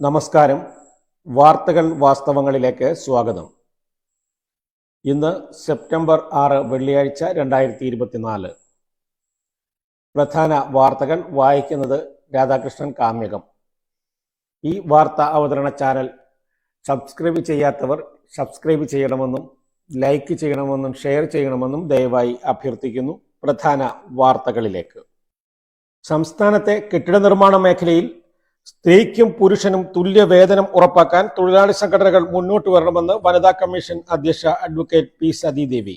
നമസ്കാരം. വാർത്തകൾ വാസ്തവങ്ങളിലേക്ക് സ്വാഗതം. ഇന്ന് സെപ്റ്റംബർ ആറ് വെള്ളിയാഴ്ച രണ്ടായിരത്തി ഇരുപത്തിനാല് പ്രധാന വാർത്തകൾ വായിക്കുന്നത് രാധാകൃഷ്ണൻ കാമ്യകം ഈ വാർത്ത അവതരണ ചാനൽ സബ്സ്ക്രൈബ് ചെയ്യാത്തവർ സബ്സ്ക്രൈബ് ചെയ്യണമെന്നും ലൈക്ക് ചെയ്യണമെന്നും ഷെയർ ചെയ്യണമെന്നും ദയവായി അഭ്യർത്ഥിക്കുന്നു പ്രധാന വാർത്തകളിലേക്ക്. സംസ്ഥാനത്തെ കെട്ടിട നിർമ്മാണ മേഖലയിൽ സ്ത്രീക്കും പുരുഷനും തുല്യ വേതനം ഉറപ്പാക്കാൻ തൊഴിലാളി സംഘടനകൾ മുന്നോട്ട് വരണമെന്ന് വനിതാ കമ്മീഷൻ അധ്യക്ഷ അഡ്വക്കേറ്റ് പി സതീദേവി.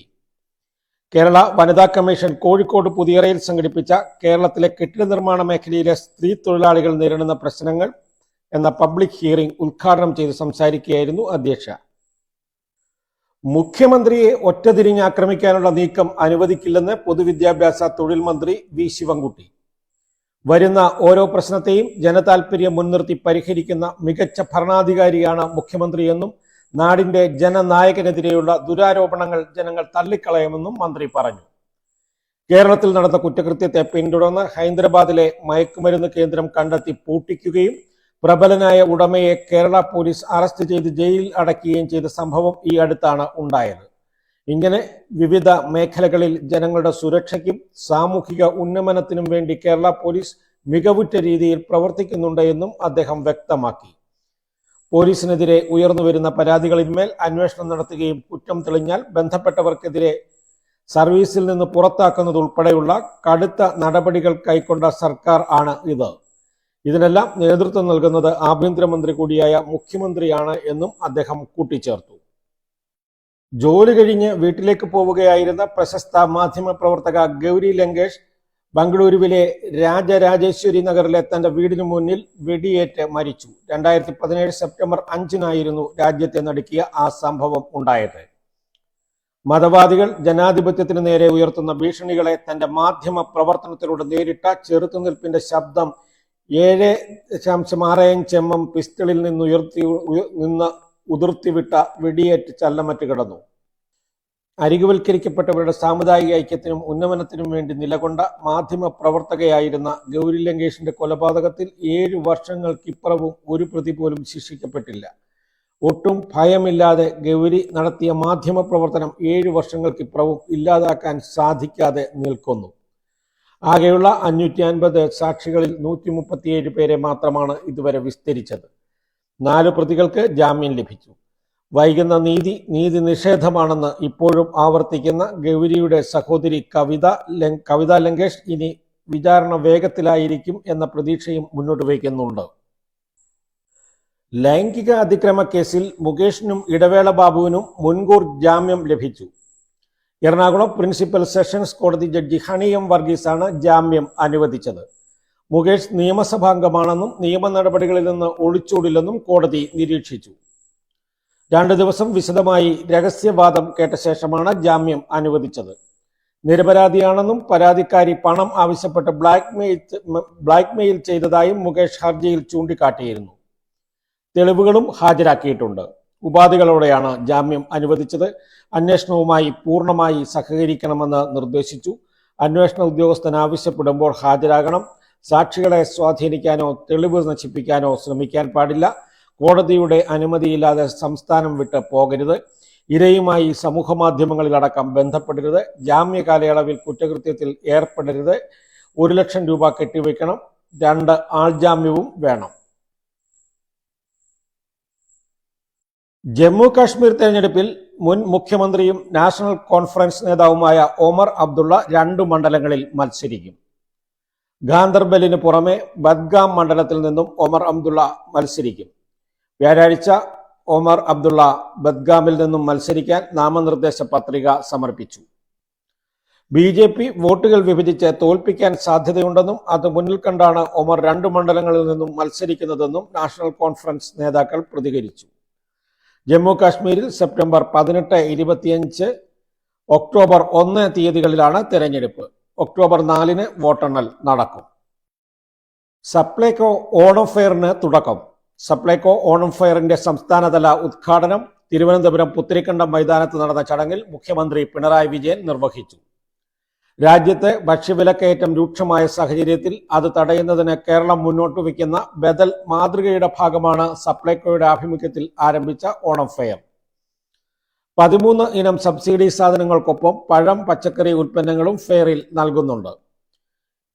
കേരള വനിതാ കമ്മീഷൻ കോഴിക്കോട് പുതിയറയിൽ സംഘടിപ്പിച്ച കേരളത്തിലെ കെട്ടിട നിർമ്മാണ മേഖലയിലെ സ്ത്രീ തൊഴിലാളികൾ നേരിടുന്ന പ്രശ്നങ്ങൾ എന്ന പബ്ലിക് ഹിയറിംഗ് ഉദ്ഘാടനം ചെയ്ത് സംസാരിക്കുകയായിരുന്നു അധ്യക്ഷ. മുഖ്യമന്ത്രിയെ ഒറ്റതിരിഞ്ഞ് ആക്രമിക്കാനുള്ള നീക്കം അനുവദിക്കില്ലെന്ന് പൊതുവിദ്യാഭ്യാസ തൊഴിൽ മന്ത്രി വി ശിവൻകുട്ടി. വരുന്ന ഓരോ പ്രശ്നത്തെയും ജനതാൽപര്യം മുൻനിർത്തി പരിഹരിക്കുന്ന മികച്ച ഭരണാധികാരിയാണ് മുഖ്യമന്ത്രിയെന്നും നാടിന്റെ ജനനായകനെതിരെയുള്ള ദുരാരോപണങ്ങൾ ജനങ്ങൾ തള്ളിക്കളയുമെന്നും മന്ത്രി പറഞ്ഞു. കേരളത്തിൽ നടന്ന കുറ്റകൃത്യത്തെ പിന്തുടർന്ന് ഹൈദരാബാദിലെ മയക്കുമരുന്ന് കേന്ദ്രം കണ്ടെത്തി പൂട്ടിക്കുകയും പ്രബലനായ ഉടമയെ കേരള പോലീസ് അറസ്റ്റ് ചെയ്ത് ജയിലിൽ അടയ്ക്കുകയും ചെയ്ത സംഭവം ഈ അടുത്താണ് ഉണ്ടായത്. ഇങ്ങനെ വിവിധ മേഖലകളിൽ ജനങ്ങളുടെ സുരക്ഷയ്ക്കും സാമൂഹിക ഉന്നമനത്തിനും വേണ്ടി കേരള പോലീസ് മികവുറ്റ രീതിയിൽ പ്രവർത്തിക്കുന്നുണ്ട് എന്നും അദ്ദേഹം വ്യക്തമാക്കി. പോലീസിനെതിരെ ഉയർന്നുവരുന്ന പരാതികളിന്മേൽ അന്വേഷണം നടത്തുകയും കുറ്റം തെളിഞ്ഞാൽ ബന്ധപ്പെട്ടവർക്കെതിരെ സർവീസിൽ നിന്ന് പുറത്താക്കുന്നത് ഉൾപ്പെടെയുള്ള കടുത്ത നടപടികൾ കൈക്കൊണ്ട സർക്കാർ ആണ് ഇത്. ഇതിനെല്ലാം നേതൃത്വം നൽകുന്നത് ആഭ്യന്തരമന്ത്രി കൂടിയായ മുഖ്യമന്ത്രിയാണ് എന്നും അദ്ദേഹം കൂട്ടിച്ചേർത്തു. ജോലി കഴിഞ്ഞ് വീട്ടിലേക്ക് പോവുകയായിരുന്ന പ്രശസ്ത മാധ്യമ പ്രവർത്തക ഗൗരി ലങ്കേഷ് ബംഗളൂരുവിലെ രാജരാജേശ്വരി നഗറിലെ തന്റെ വീടിനു മുന്നിൽ വെടിയേറ്റ് മരിച്ചു. രണ്ടായിരത്തി പതിനേഴ് സെപ്റ്റംബർ അഞ്ചിനായിരുന്നു രാജ്യത്തെ നടുക്കിയ ആ സംഭവം ഉണ്ടായത്. മതവാദികൾ ജനാധിപത്യത്തിന് നേരെ ഉയർത്തുന്ന ഭീഷണികളെ തന്റെ മാധ്യമ പ്രവർത്തനത്തിലൂടെ നേരിട്ട ചെറുത്തുനിൽപ്പിന്റെ ശബ്ദം ഏഴ് ദശാംശം ആറ് അഞ്ച് എം എം പിസ്റ്റളിൽ നിന്ന് ഉയർത്തി നിന്ന് ഉതിർത്തിവിട്ട വെടിയേറ്റ് ചല്ലമറ്റ് കിടന്നു. അരികുവൽക്കരിക്കപ്പെട്ടവരുടെ സാമുദായിക ഐക്യത്തിനും ഉന്നമനത്തിനും വേണ്ടി നിലകൊണ്ട മാധ്യമ പ്രവർത്തകയായിരുന്ന ഗൗരി ലങ്കേഷിന്റെ കൊലപാതകത്തിൽ ഏഴു വർഷങ്ങൾക്കിപ്പുറവും ഒരു പ്രതി പോലും ശിക്ഷിക്കപ്പെട്ടില്ല. ഒട്ടും ഭയമില്ലാതെ ഗൗരി നടത്തിയ മാധ്യമ പ്രവർത്തനം ഏഴു വർഷങ്ങൾക്കിപ്പുറവും ഇല്ലാതാക്കാൻ സാധിക്കാതെ നിൽക്കുന്നു. ആകെയുള്ള അഞ്ഞൂറ്റി അൻപത് സാക്ഷികളിൽ നൂറ്റി മുപ്പത്തിയേഴ് പേരെ മാത്രമാണ് ഇതുവരെ വിസ്തരിച്ചത്. നാല് പ്രതികൾക്ക് ജാമ്യം ലഭിച്ചു. വൈകുന്ന നീതി നീതി നിഷേധമാണെന്ന് ഇപ്പോഴും ആവർത്തിക്കുന്ന ഗൗരിയുടെ സഹോദരി കവിത കവിത ലങ്കേഷ് ഇനി വിചാരണ വേഗത്തിലായിരിക്കും എന്ന പ്രതീക്ഷയും മുന്നോട്ട് വയ്ക്കുന്നുണ്ട്. ലൈംഗിക അതിക്രമ കേസിൽ മുകേഷിനും ഇടവേള ബാബുവിനും മുൻകൂർ ജാമ്യം ലഭിച്ചു. എറണാകുളം പ്രിൻസിപ്പൽ സെഷൻസ് കോടതി ജഡ്ജി ഹണി എം വർഗീസാണ് ജാമ്യം അനുവദിച്ചത്. മുകേഷ് നിയമസഭാംഗമാണെന്നും നിയമ നടപടികളിൽ നിന്ന് ഒളിച്ചോടില്ലെന്നും കോടതി നിരീക്ഷിച്ചു. രണ്ടു ദിവസം വിശദമായി രഹസ്യവാദം കേട്ട ശേഷമാണ് ജാമ്യം അനുവദിച്ചത്. നിരപരാധിയാണെന്നും പരാതിക്കാരി പണം ആവശ്യപ്പെട്ട് ബ്ലാക്ക്മെയിൽ ബ്ലാക്ക്മെയിൽ ചെയ്തതായും മുകേഷ് ഹർജിയിൽ ചൂണ്ടിക്കാട്ടിയിരുന്നു. തെളിവുകളും ഹാജരാക്കിയിട്ടുണ്ട്. ഉപാധികളോടെയാണ് ജാമ്യം അനുവദിച്ചത്. അന്വേഷണവുമായി പൂർണമായി സഹകരിക്കണമെന്ന് നിർദ്ദേശിച്ചു. അന്വേഷണ ഉദ്യോഗസ്ഥൻ ആവശ്യപ്പെടുമ്പോൾ ഹാജരാകണം. സാക്ഷികളെ സ്വാധീനിക്കാനോ തെളിവ് നശിപ്പിക്കാനോ ശ്രമിക്കാൻ പാടില്ല. കോടതിയുടെ അനുമതിയില്ലാതെ സംസ്ഥാനം വിട്ട് പോകരുത്. ഇരയുമായി സമൂഹ മാധ്യമങ്ങളിലടക്കം ബന്ധപ്പെടരുത്. ജാമ്യ കാലയളവിൽ കുറ്റകൃത്യത്തിൽ ഏർപ്പെടരുത്. ഒരു ലക്ഷം രൂപ കെട്ടിവെക്കണം. രണ്ട് ആൾജാമ്യവും വേണം. ജമ്മു കാശ്മീർ തെരഞ്ഞെടുപ്പിൽ മുൻ മുഖ്യമന്ത്രിയും നാഷണൽ കോൺഫറൻസ് നേതാവുമായ ഒമർ അബ്ദുള്ള രണ്ടു മണ്ഡലങ്ങളിൽ മത്സരിക്കും. ഗാന്ദർബലിന് പുറമെ ബദ്ഗാം മണ്ഡലത്തിൽ നിന്നും ഒമർ അബ്ദുള്ള മത്സരിക്കും. വ്യാഴാഴ്ച ഒമർ അബ്ദുള്ള ബദ്ഗാമിൽ നിന്നും മത്സരിക്കാൻ നാമനിർദ്ദേശ പത്രിക സമർപ്പിച്ചു. ബി ജെ പി വോട്ടുകൾ വിഭജിച്ച് തോൽപ്പിക്കാൻ സാധ്യതയുണ്ടെന്നും അത് മുന്നിൽ കണ്ടാണ് ഒമർ രണ്ട് മണ്ഡലങ്ങളിൽ നിന്നും മത്സരിക്കുന്നതെന്നും നാഷണൽ കോൺഫറൻസ് നേതാക്കൾ പ്രതികരിച്ചു. ജമ്മു കാശ്മീരിൽ സെപ്റ്റംബർ പതിനെട്ട് ഇരുപത്തിയഞ്ച് ഒക്ടോബർ ഒന്ന് തീയതികളിലാണ് തെരഞ്ഞെടുപ്പ്. ഒക്ടോബർ നാലിന് വോട്ടെണ്ണൽ നടക്കും. സപ്ലൈകോ ഓണം ഫെയറിന് തുടക്കം. സപ്ലൈകോ ഓണം ഫെയറിന്റെ സംസ്ഥാനതല ഉദ്ഘാടനം തിരുവനന്തപുരം പുത്തിരിക്കണ്ടം മൈതാനത്ത് നടന്ന ചടങ്ങിൽ മുഖ്യമന്ത്രി പിണറായി വിജയൻ നിർവഹിച്ചു. രാജ്യത്തെ ഭക്ഷ്യവിലക്കയറ്റം രൂക്ഷമായ സാഹചര്യത്തിൽ അത് തടയുന്നതിന് കേരളം മുന്നോട്ട് വയ്ക്കുന്ന ബദൽ മാതൃകയുടെ ഭാഗമാണ് സപ്ലൈകോയുടെ ആഭിമുഖ്യത്തിൽ ആരംഭിച്ച ഓണം ഫെയർ. പതിമൂന്ന് ഇനം സബ്സിഡി സാധനങ്ങൾക്കൊപ്പം പഴം പച്ചക്കറി ഉൽപ്പന്നങ്ങളും ഫെയറിൽ നൽകുന്നുണ്ട്.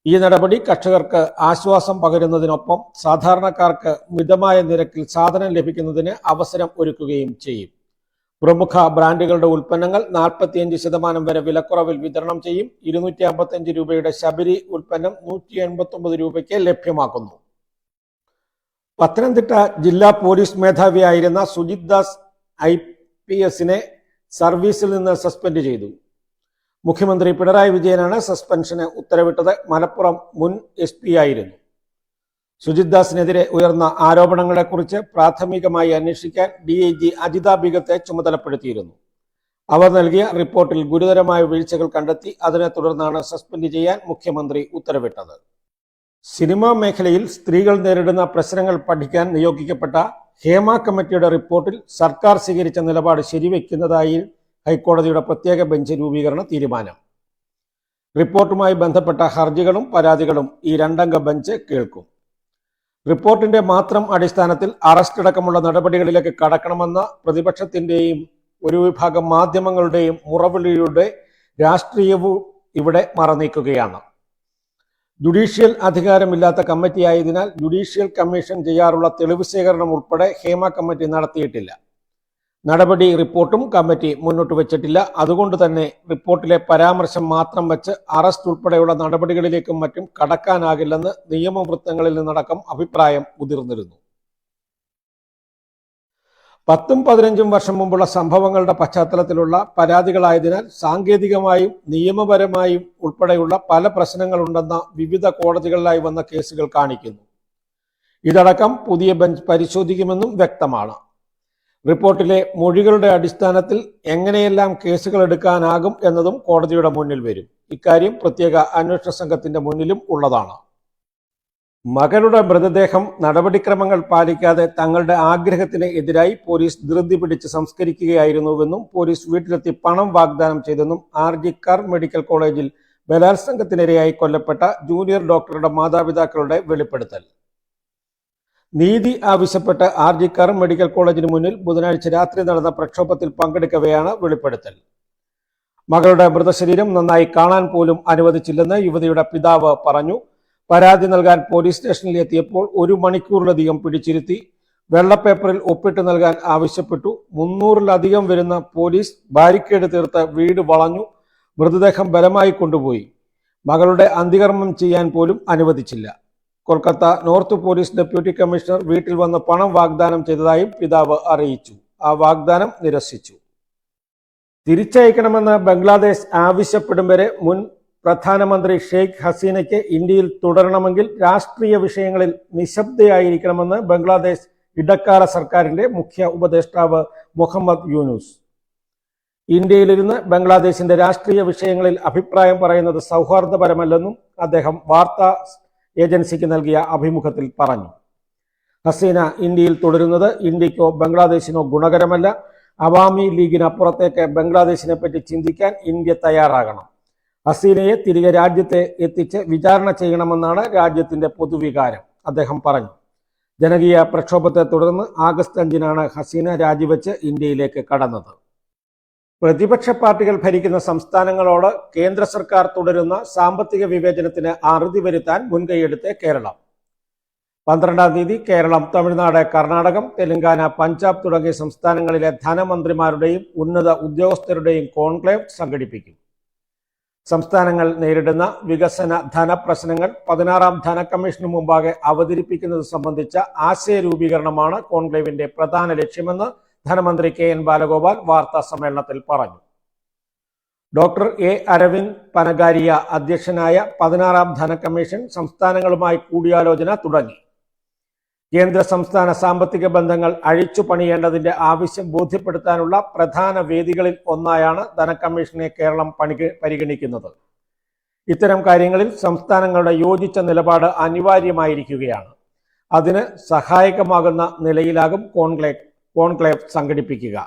ഈ നടപടി കർഷകർക്ക് ആശ്വാസം പകരുന്നതിനൊപ്പം സാധാരണക്കാർക്ക് മിതമായ നിരക്കിൽ സാധനം ലഭിക്കുന്നതിന് അവസരം ഒരുക്കുകയും ചെയ്യും. പ്രമുഖ ബ്രാൻഡുകളുടെ ഉൽപ്പന്നങ്ങൾ നാൽപ്പത്തിയഞ്ച് ശതമാനം വരെ വിലക്കുറവിൽ വിതരണം ചെയ്യും. ഇരുന്നൂറ്റി അമ്പത്തഞ്ച് രൂപയുടെ ശബരി ഉൽപ്പന്നം നൂറ്റി എൺപത്തി രൂപയ്ക്ക് ലഭ്യമാക്കുന്നു. പത്തനംതിട്ട ജില്ലാ പോലീസ് മേധാവിയായിരുന്ന സുജിത് ദാസ് ഐ പി എസിനെ സർവീസിൽ നിന്ന് സസ്പെൻഡ് ചെയ്തു. മുഖ്യമന്ത്രി പിണറായി വിജയനാണ് സസ്പെൻഷന് ഉത്തരവിട്ടത്. മലപ്പുറം മുൻ എസ് പി ആയിരുന്നു. സുജിത് ദാസിനെതിരെ ഉയർന്ന ആരോപണങ്ങളെക്കുറിച്ച് പ്രാഥമികമായി അന്വേഷിക്കാൻ ഡി ഐ ജി അജിത ബിഗത്തെ ചുമതലപ്പെടുത്തിയിരുന്നു. അവർ നൽകിയ റിപ്പോർട്ടിൽ ഗുരുതരമായ വീഴ്ചകൾ കണ്ടെത്തി അതിനെ തുടർന്നാണ് സസ്പെൻഡ് ചെയ്യാൻ മുഖ്യമന്ത്രി ഉത്തരവിട്ടത്. സിനിമാ മേഖലയിൽ സ്ത്രീകൾ നേരിടുന്ന പ്രശ്നങ്ങൾ പഠിക്കാൻ നിയോഗിക്കപ്പെട്ട ഹേമ കമ്മിറ്റിയുടെ റിപ്പോർട്ടിൽ സർക്കാർ സ്വീകരിച്ച നിലപാട് ശരിവെക്കുന്നതായി ഹൈക്കോടതിയുടെ പ്രത്യേക ബെഞ്ച് രൂപീകരണ തീരുമാനം. റിപ്പോർട്ടുമായി ബന്ധപ്പെട്ട ഹർജികളും പരാതികളും ഈ രണ്ടംഗ ബെഞ്ച് കേൾക്കും. റിപ്പോർട്ടിന്റെ മാത്രം അടിസ്ഥാനത്തിൽ അറസ്റ്റ് അടക്കമുള്ള നടപടികളിലേക്ക് കടക്കണമെന്ന പ്രതിപക്ഷത്തിന്റെയും ഒരു വിഭാഗം മാധ്യമങ്ങളുടെയും മുറവിളിയുടെ രാഷ്ട്രീയവും ഇവിടെ മറനീക്കുകയാണ്. ജുഡീഷ്യൽ അധികാരമില്ലാത്ത കമ്മിറ്റിയായതിനാൽ ജുഡീഷ്യൽ കമ്മീഷൻ ചെയ്യാറുള്ള തെളിവ് ശേഖരണം ഉൾപ്പെടെ ഹേമ കമ്മിറ്റി നടത്തിയിട്ടില്ല. നടപടി റിപ്പോർട്ടും കമ്മിറ്റി മുന്നോട്ട് വെച്ചിട്ടില്ല. അതുകൊണ്ട് തന്നെ റിപ്പോർട്ടിലെ പരാമർശം മാത്രം വെച്ച് അറസ്റ്റ് ഉൾപ്പെടെയുള്ള നടപടികളിലേക്കും മറ്റും കടക്കാനാകില്ലെന്ന് നിയമവൃത്തങ്ങളിൽ നിന്നടക്കം അഭിപ്രായം ഉതിർന്നിരുന്നു. പത്തും പതിനഞ്ചും വർഷം മുമ്പുള്ള സംഭവങ്ങളുടെ പശ്ചാത്തലത്തിലുള്ള പരാതികളായതിനാൽ സാങ്കേതികമായും നിയമപരമായും ഉൾപ്പെടെയുള്ള പല പ്രശ്നങ്ങളുണ്ടെന്ന വിവിധ കോടതികളിലായി വന്ന കേസുകൾ കാണിക്കുന്നു. ഇതടക്കം പുതിയ ബെഞ്ച് പരിശോധിക്കുമെന്നും വ്യക്തമാണ്. റിപ്പോർട്ടിലെ മൊഴികളുടെ അടിസ്ഥാനത്തിൽ എങ്ങനെയെല്ലാം കേസുകൾ എടുക്കാനാകും എന്നതും കോടതിയുടെ മുന്നിൽ വരും. ഇക്കാര്യം പ്രത്യേക അന്വേഷണ സംഘത്തിന്റെ മുന്നിലും ഉള്ളതാണ്. മകളുടെ മൃതദേഹം നടപടിക്രമങ്ങൾ പാലിക്കാതെ തങ്ങളുടെ ആഗ്രഹത്തിന് എതിരായി പോലീസ് ധൃതി പിടിച്ച് സംസ്കരിക്കുകയായിരുന്നുവെന്നും പോലീസ് വീട്ടിലെത്തി പണം വാഗ്ദാനം ചെയ്തെന്നും ആർ ജി കാർ മെഡിക്കൽ കോളേജിൽ ബലാത്സംഗത്തിനിരയായി കൊല്ലപ്പെട്ട ജൂനിയർ ഡോക്ടറുടെ മാതാപിതാക്കളുടെ വെളിപ്പെടുത്തൽ. നീതി ആവശ്യപ്പെട്ട് ആർ ജി കാർ മെഡിക്കൽ കോളേജിന് മുന്നിൽ ബുധനാഴ്ച രാത്രി നടന്ന പ്രക്ഷോഭത്തിൽ പങ്കെടുക്കവെയാണ് വെളിപ്പെടുത്തൽ. മകളുടെ മൃതശരീരം നന്നായി കാണാൻ പോലും അനുവദിച്ചില്ലെന്ന് യുവതിയുടെ പിതാവ് പറഞ്ഞു. പരാതി നൽകാൻ പോലീസ് സ്റ്റേഷനിൽ എത്തിയപ്പോൾ ഒരു മണിക്കൂറിലധികം പിടിച്ചിരുത്തി വെള്ളപ്പേപ്പറിൽ ഒപ്പിട്ട് നൽകാൻ ആവശ്യപ്പെട്ടു. മുന്നൂറിലധികം വരുന്ന പോലീസ് ബാരിക്കേഡ് തീർത്ത് വീട് വളഞ്ഞു മൃതദേഹം ബലമായി കൊണ്ടുപോയി. മകളുടെ അന്തികർമ്മം ചെയ്യാൻ പോലും അനുവദിച്ചില്ല. Kolkata north police deputy commissioner വീട്ടിൽ വന്ന് പണം വാഗ്ദാനം ചെയ്തതായും പിതാവ് അറിയിച്ചു. ആ വാഗ്ദാനം നിരസിച്ചു. തിരിച്ചയക്കണമെന്ന് ബംഗ്ലാദേശ് ആവശ്യപ്പെടും വരെ മുൻ പ്രധാനമന്ത്രി ഷെയ്ഖ് ഹസീനയ്ക്ക് ഇന്ത്യയിൽ തുടരണമെങ്കിൽ രാഷ്ട്രീയ വിഷയങ്ങളിൽ നിശബ്ദയായിരിക്കണമെന്ന് ബംഗ്ലാദേശ് ഇടക്കാല സർക്കാരിന്റെ മുഖ്യ ഉപദേഷ്ടാവ് മുഹമ്മദ് യൂനുസ്. ഇന്ത്യയിലിരുന്ന് ബംഗ്ലാദേശിന്റെ രാഷ്ട്രീയ വിഷയങ്ങളിൽ അഭിപ്രായം പറയുന്നത് സൗഹാർദ്ദപരമല്ലെന്നും അദ്ദേഹം വാർത്താ ഏജൻസിക്ക് നൽകിയ അഭിമുഖത്തിൽ പറഞ്ഞു. ഹസീന ഇന്ത്യയിൽ തുടരുന്നത് ഇന്ത്യക്കോ ബംഗ്ലാദേശിനോ ഗുണകരമല്ല. അവാമി ലീഗിനപ്പുറത്തേക്ക് ബംഗ്ലാദേശിനെ പറ്റി ചിന്തിക്കാൻ ഇന്ത്യ തയ്യാറാകണം. ഹസീനയെ തിരികെ രാജ്യത്തെ എത്തിച്ച് വിചാരണ ചെയ്യണമെന്നാണ് രാജ്യത്തിന്റെ പൊതുവികാരം. അദ്ദേഹം പറഞ്ഞു ജനകീയ പ്രക്ഷോഭത്തെ തുടർന്ന് ആഗസ്റ്റ് അഞ്ചിനാണ് ഹസീന രാജിവെച്ച് ഇന്ത്യയിലേക്ക് കടന്നത്. പ്രതിപക്ഷ പാർട്ടികൾ ഭരിക്കുന്ന സംസ്ഥാനങ്ങളോട് കേന്ദ്ര സർക്കാർ തുടരുന്ന സാമ്പത്തിക വിവേചനത്തിന് അറുതി വരുത്താൻ മുൻകൈയെടുത്ത് കേരളം. പന്ത്രണ്ടാം തീയതി കേരളം തമിഴ്നാട് കർണാടകം തെലങ്കാന പഞ്ചാബ് തുടങ്ങിയ സംസ്ഥാനങ്ങളിലെ ധനമന്ത്രിമാരുടെയും ഉന്നത ഉദ്യോഗസ്ഥരുടെയും കോൺക്ലേവ് സംഘടിപ്പിക്കും. സംസ്ഥാനങ്ങൾ നേരിടുന്ന വികസന ധനപ്രശ്നങ്ങൾ പതിനാറാം ധനക്കമ്മീഷന് മുമ്പാകെ അവതരിപ്പിക്കുന്നത് സംബന്ധിച്ച ആശയ രൂപീകരണമാണ് കോൺക്ലേവിന്റെ പ്രധാന ലക്ഷ്യമെന്ന് ധനമന്ത്രി കെ എൻ ബാലഗോപാൽ വാർത്താ സമ്മേളനത്തിൽ പറഞ്ഞു. ഡോക്ടർ എ അരവിന്ദ് പനഗാരിയ അധ്യക്ഷനായ പതിനാറാം ധനക്കമ്മീഷൻ സംസ്ഥാനങ്ങളുമായി കൂടിയാലോചന തുടങ്ങി. കേന്ദ്ര സംസ്ഥാന സാമ്പത്തിക ബന്ധങ്ങൾ അഴിച്ചു പണിയേണ്ടതിന്റെ ആവശ്യം ബോധ്യപ്പെടുത്താനുള്ള പ്രധാന വേദികളിൽ ഒന്നായാണ് ധനക്കമ്മീഷനെ കേരളം പണി പരിഗണിക്കുന്നത്. ഇത്തരം കാര്യങ്ങളിൽ സംസ്ഥാനങ്ങളുടെ യോജിച്ച നിലപാട് അനിവാര്യമായിരിക്കുകയാണ്. അതിന് സഹായകമാകുന്ന നിലയിലാകും കോൺക്ലേവ് കോൺക്ലേവ് സംഘടിപ്പിക്കുക.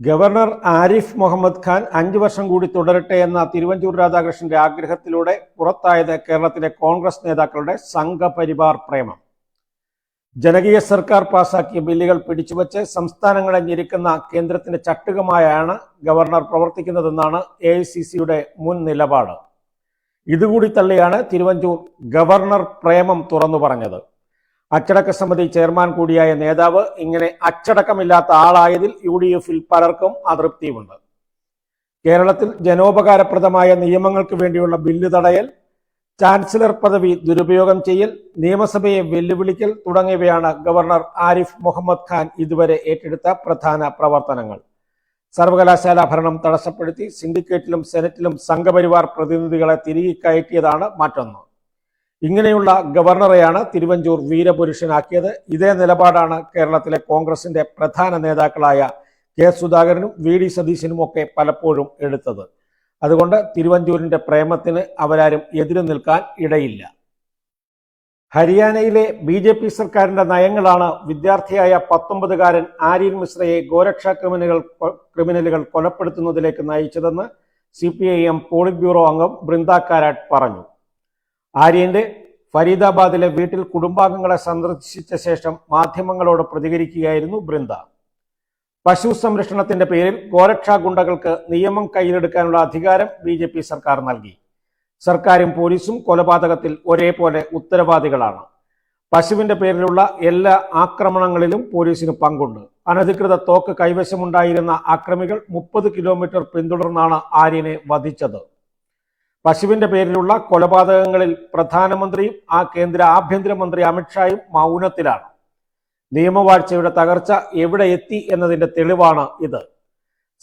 ഗവർണർ ആരിഫ് മുഹമ്മദ് ഖാൻ അഞ്ചു വർഷം കൂടി തുടരട്ടെ എന്ന തിരുവഞ്ചൂർ രാധാകൃഷ്ണന്റെ ആഗ്രഹത്തിലൂടെ പുറത്തായത് കേരളത്തിലെ കോൺഗ്രസ് നേതാക്കളുടെ സംഘപരിവാർ പ്രേമം. ജനകീയ സർക്കാർ പാസാക്കിയ ബില്ലുകൾ പിടിച്ചുവച്ച് സംസ്ഥാനങ്ങളെ ഞെരുക്കുന്ന കേന്ദ്രത്തിന്റെ ചട്ടുകമായാണ് ഗവർണർ പ്രവർത്തിക്കുന്നതെന്നാണ് എ മുൻ നിലപാട്. ഇതുകൂടി തള്ളിയാണ് തിരുവഞ്ചൂർ ഗവർണർ പ്രേമം തുറന്നു പറഞ്ഞത്. അച്ചടക്ക സമിതി ചെയർമാൻ കൂടിയായ നേതാവ് ഇങ്ങനെ അച്ചടക്കമില്ലാത്ത ആളായതിൽ യു ഡി എഫിൽ പലർക്കും അതൃപ്തിയുമുണ്ട് കേരളത്തിൽ ജനോപകാരപ്രദമായ നിയമങ്ങൾക്ക് വേണ്ടിയുള്ള ബില്ല് തടയൽ ചാൻസലർ പദവി ദുരുപയോഗം ചെയ്യൽ നിയമസഭയെ വെല്ലുവിളിക്കൽ തുടങ്ങിയവയാണ് ഗവർണർ ആരിഫ് മുഹമ്മദ് ഖാൻ ഇതുവരെ ഏറ്റെടുത്ത പ്രധാന പ്രവർത്തനങ്ങൾ. സർവകലാശാല ഭരണം തടസ്സപ്പെടുത്തി സിൻഡിക്കേറ്റിലും സെനറ്റിലും സംഘപരിവാർ പ്രതിനിധികളെ തിരികെ കയറ്റിയതാണ് മറ്റൊന്ന്. ഇങ്ങനെയുള്ള ഗവർണറെയാണ് തിരുവഞ്ചൂർ വീരപുരുഷനാക്കിയത്. ഇതേ നിലപാടാണ് കേരളത്തിലെ കോൺഗ്രസിന്റെ പ്രധാന നേതാക്കളായ കെ സുധാകരനും വി ഡി സതീശനും ഒക്കെ പലപ്പോഴും എടുത്തത്. അതുകൊണ്ട് തിരുവഞ്ചൂരിന്റെ പ്രേമത്തിന് അവരാരും എതിരു നിൽക്കാൻ ഇടയില്ല. ഹരിയാനയിലെ ബി ജെ പി സർക്കാരിന്റെ നയങ്ങളാണ് വിദ്യാർത്ഥിയായ പത്തൊമ്പതുകാരൻ ആര്യൻ മിശ്രയെ ഗോരക്ഷാ ക്രിമിനലുകൾ ക്രിമിനലുകൾ കൊലപ്പെടുത്തുന്നതിലേക്ക് നയിച്ചതെന്ന് C P I M politburo അംഗം ബൃന്ദ കാരാട്ട് പറഞ്ഞു. ആര്യന്റെ ഫരീദാബാദിലെ വീട്ടിൽ കുടുംബാംഗങ്ങളെ സന്ദർശിച്ച ശേഷം മാധ്യമങ്ങളോട് പ്രതികരിക്കുകയായിരുന്നു ബൃന്ദ. പശു സംരക്ഷണത്തിന്റെ പേരിൽ ഗോരക്ഷാ ഗുണ്ടകൾക്ക് നിയമം കയ്യിലെടുക്കാനുള്ള അധികാരം ബി ജെ പി സർക്കാർ നൽകി. സർക്കാരും പോലീസും കൊലപാതകത്തിൽ ഒരേപോലെ ഉത്തരവാദികളാണ്. പശുവിന്റെ പേരിലുള്ള എല്ലാ ആക്രമണങ്ങളിലും പോലീസിന് പങ്കുണ്ട്. അനധികൃത തോക്ക് കൈവശമുണ്ടായിരുന്ന ആക്രമികൾ മുപ്പത് കിലോമീറ്റർ പിന്തുടർന്നാണ് ആര്യനെ വധിച്ചത്. പശുവിന്റെ പേരിലുള്ള കൊലപാതകങ്ങളിൽ പ്രധാനമന്ത്രിയും ആ കേന്ദ്ര ആഭ്യന്തരമന്ത്രി അമിത്ഷായും മൗനത്തിലാണ്. നിയമവാഴ്ചയുടെ തകർച്ച എവിടെ എത്തി എന്നതിന്റെ തെളിവാണ് ഇത്.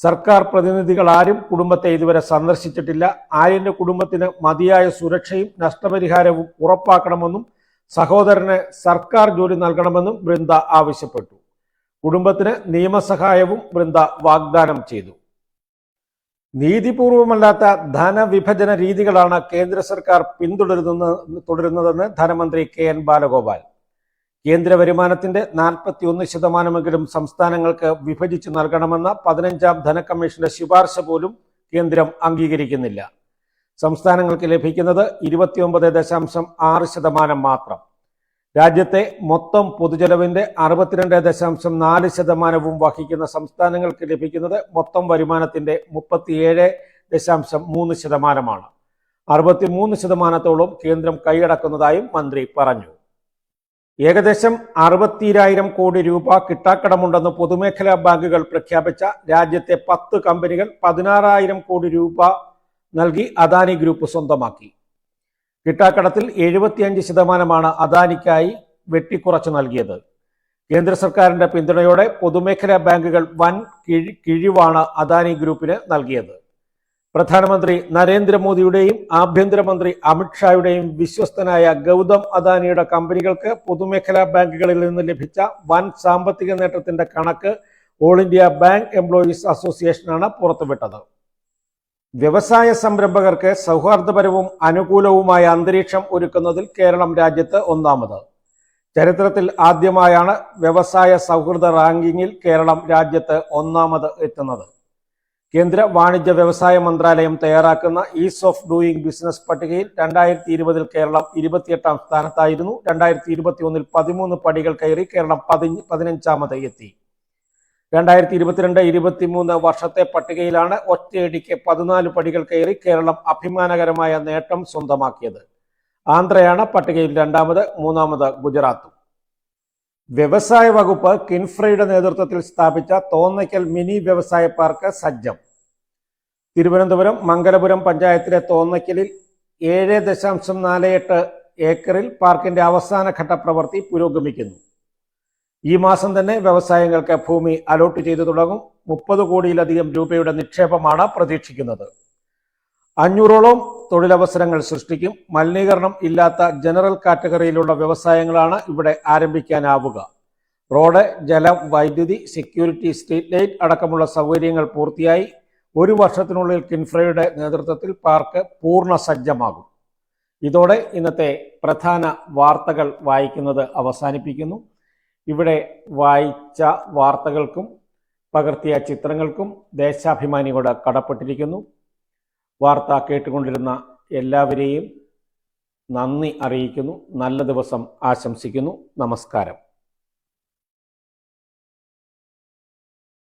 സർക്കാർ പ്രതിനിധികൾ ആരും കുടുംബത്തെ ഇതുവരെ സന്ദർശിച്ചിട്ടില്ല. ആര്യന്റെ കുടുംബത്തിന് മതിയായ സുരക്ഷയും നഷ്ടപരിഹാരവും ഉറപ്പാക്കണമെന്നും സഹോദരന് സർക്കാർ ജോലി നൽകണമെന്നും ബൃന്ദ ആവശ്യപ്പെട്ടു. കുടുംബത്തിന് നിയമസഹായവും ബൃന്ദ വാഗ്ദാനം ചെയ്തു. നീതിപൂർവമല്ലാത്ത ധനവിഭജന രീതികളാണ് കേന്ദ്ര സർക്കാർ പിന്തുടരുന്ന തുടരുന്നതെന്ന് ധനമന്ത്രി കെ എൻ ബാലഗോപാൽ. കേന്ദ്ര വരുമാനത്തിന്റെ നാൽപ്പത്തിയൊന്ന് ശതമാനമെങ്കിലും സംസ്ഥാനങ്ങൾക്ക് വിഭജിച്ചു നൽകണമെന്ന പതിനഞ്ചാം ധനകമ്മീഷന്റെ ശുപാർശ പോലും കേന്ദ്രം അംഗീകരിക്കുന്നില്ല. സംസ്ഥാനങ്ങൾക്ക് ലഭിക്കുന്നത് ഇരുപത്തിയൊമ്പത് ദശാംശം ആറ് ശതമാനം മാത്രം. രാജ്യത്തെ മൊത്തം പൊതുചെലവിന്റെ അറുപത്തിരണ്ട് ദശാംശം നാല് ശതമാനവും വഹിക്കുന്ന സംസ്ഥാനങ്ങൾക്ക് ലഭിക്കുന്നത് മൊത്തം വരുമാനത്തിന്റെ മുപ്പത്തിയേഴ് ദശാംശം മൂന്ന് ശതമാനമാണ്. അറുപത്തിമൂന്ന് ശതമാനത്തോളം കേന്ദ്രം കൈയടക്കുന്നതായും മന്ത്രി പറഞ്ഞു. ഏകദേശം അറുപത്തിരായിരം കോടി രൂപ കിട്ടാക്കടമുണ്ടെന്ന് പൊതുമേഖലാ ബാങ്കുകൾ പ്രഖ്യാപിച്ച രാജ്യത്തെ പത്ത് കമ്പനികൾ പതിനാറായിരം കോടി രൂപ നൽകി അദാനി ഗ്രൂപ്പ് സ്വന്തമാക്കി. കിട്ടാക്കടത്തിൽ എഴുപത്തിയഞ്ച് ശതമാനമാണ് അദാനിക്കായി വെട്ടിക്കുറച്ചു നൽകിയത്. കേന്ദ്ര സർക്കാരിന്റെ പിന്തുണയോടെ പൊതുമേഖലാ ബാങ്കുകൾ വൻ കിഴി കിഴിവാണ് അദാനി ഗ്രൂപ്പിന് നൽകിയത്. പ്രധാനമന്ത്രി നരേന്ദ്രമോദിയുടെയും ആഭ്യന്തരമന്ത്രി അമിത്ഷായുടെയും വിശ്വസ്തനായ ഗൗതം അദാനിയുടെ കമ്പനികൾക്ക് പൊതുമേഖലാ ബാങ്കുകളിൽ നിന്ന് ലഭിച്ച വൻ സാമ്പത്തിക നേട്ടത്തിന്റെ കണക്ക് ഓൾ ഇന്ത്യ ബാങ്ക് എംപ്ലോയീസ് അസോസിയേഷനാണ് പുറത്തുവിട്ടത്. വ്യവസായ സംരംഭകർക്ക് സൗഹാർദ്ദപരവും അനുകൂലവുമായ അന്തരീക്ഷം ഒരുക്കുന്നതിൽ കേരളം രാജ്യത്ത് ഒന്നാമത്. ചരിത്രത്തിൽ ആദ്യമായാണ് വ്യവസായ സൗഹൃദ റാങ്കിങ്ങിൽ കേരളം രാജ്യത്ത് ഒന്നാമത് എത്തുന്നത്. കേന്ദ്ര വാണിജ്യ വ്യവസായ മന്ത്രാലയം തയ്യാറാക്കുന്ന ഈസ് ഓഫ് ഡൂയിങ് ബിസിനസ് പട്ടികയിൽ രണ്ടായിരത്തി ഇരുപതിൽ കേരളം ഇരുപത്തിയെട്ടാം സ്ഥാനത്തായിരുന്നു. രണ്ടായിരത്തി ഇരുപത്തി ഒന്നിൽ പതിമൂന്ന് പടികൾ കയറി കേരളം പതി പതിനഞ്ചാമത് എത്തി. രണ്ടായിരത്തി ഇരുപത്തിരണ്ട് ഇരുപത്തിമൂന്ന് വർഷത്തെ പട്ടികയിലാണ് ഒറ്റയടിക്ക് പതിനാല് പടികൾ കയറി കേരളം അഭിമാനകരമായ നേട്ടം സ്വന്തമാക്കിയത്. ആന്ധ്രയാണ് പട്ടികയിൽ രണ്ടാമത് മൂന്നാമത് ഗുജറാത്തും. വ്യവസായ വകുപ്പ് കിൻഫ്രയുടെ നേതൃത്വത്തിൽ സ്ഥാപിച്ച തോന്നയ്ക്കൽ മിനി വ്യവസായ പാർക്ക് സജ്ജം. തിരുവനന്തപുരം മംഗലപുരം പഞ്ചായത്തിലെ തോന്നയ്ക്കലിൽ ഏഴ് ദശാംശം നാല് എട്ട് ഏക്കറിൽ പാർക്കിന്റെ അവസാനഘട്ട പ്രവൃത്തി പുരോഗമിക്കുന്നു. ഈ മാസം തന്നെ വ്യവസായങ്ങൾക്ക് ഭൂമി അലോട്ട് ചെയ്തു തുടങ്ങും. മുപ്പത് കോടിയിലധികം രൂപയുടെ നിക്ഷേപമാണ് പ്രതീക്ഷിക്കുന്നത്. അഞ്ഞൂറോളം തൊഴിലവസരങ്ങൾ സൃഷ്ടിക്കും. മലിനീകരണം ഇല്ലാത്ത ജനറൽ കാറ്റഗറിയിലുള്ള വ്യവസായങ്ങളാണ് ഇവിടെ ആരംഭിക്കാനാവുക. റോഡ് ജലം വൈദ്യുതി സെക്യൂരിറ്റി സ്ട്രീറ്റ് ലൈറ്റ് അടക്കമുള്ള സൗകര്യങ്ങൾ പൂർത്തിയായി ഒരു വർഷത്തിനുള്ളിൽ കിൻഫ്രയുടെ നേതൃത്വത്തിൽ പാർക്ക് പൂർണ സജ്ജമാകും ഇതോടെ ഇന്നത്തെ പ്രധാന വാർത്തകൾ വായിക്കുന്നത് അവസാനിപ്പിക്കുന്നു. ഇവിടെ വായിച്ച വാർത്തകൾക്കും പകർത്തിയ ചിത്രങ്ങൾക്കും ദേശാഭിമാനിയോട് കടപ്പെട്ടിരിക്കുന്നു. വാർത്ത കേട്ടുകൊണ്ടിരുന്ന എല്ലാവരെയും നന്ദി അറിയിക്കുന്നു. നല്ല ദിവസം ആശംസിക്കുന്നു. നമസ്കാരം.